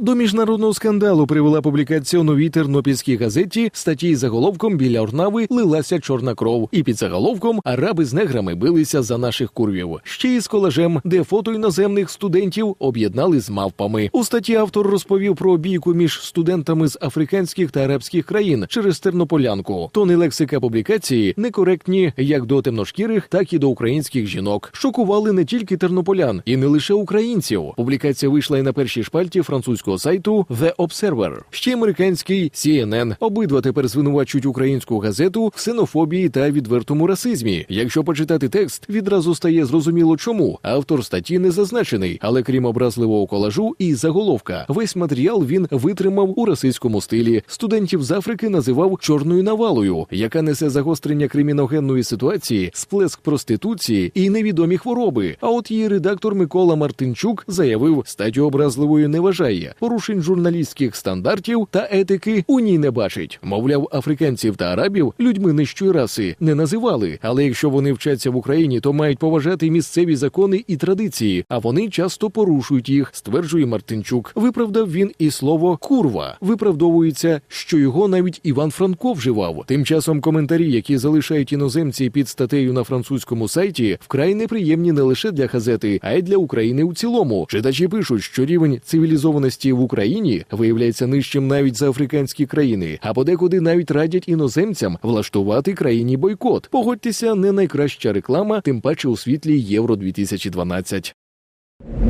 До міжнародного скандалу привела публікація у новій тернопільській газеті статті з заголовком біля Орнави лилася чорна кров, і під заголовком араби з неграми билися за наших курвів. Ще й з колажем, де фото іноземних студентів об'єднали з мавпами. У статті автор розповів про бійку між студентами з африканських та арабських країн через тернополянку. Тони лексика публікації некоректні як до темношкірих, так і до українських жінок. Шокували не тільки тернополян, і не лише українців. Публікація вийшла і на першій шпальті французького сайту The Observer. Ще американський CNN. Обидва тепер звинувачують українську газету в ксенофобії та відвертому расизмі. Якщо почитати текст, відразу стає зрозуміло, чому автор статті не зазначений, але крім образливого колажу і заголовка, весь матеріал він витримав у расистському стилі. Студентів з Африки називав чорною навалою, яка несе загострення криміногенної ситуації, сплеск проституції і невідомі хвороби. А от її редактор Микола Мартинчук заявив, статтю образливою не вважає, порушень журналістських стандартів та етики у ній не бачить. Мовляв, африканців та арабів людьми нижчої раси не називали, але якщо вони вчаться в Україні, то мають поважати місцеві закони і традиції, а вони часто порушують їх, стверджує Мартинчук. Виправдав він і слово курва. Виправдовується, що його навіть Іван Франко вживав. Тим часом коментарі, які залишають іноземці під статтею на французькому сайті, вкрай неприємні не лише для газети, а й для України у цілому. Читачі пишуть, що рівень цивілізованості в Україні виявляється нижчим навіть за африканські країни, а подекуди навіть радять іноземцям влаштувати країні бойкот. Погодьтеся, не найкраща реклама, тим паче у світлі Євро 2012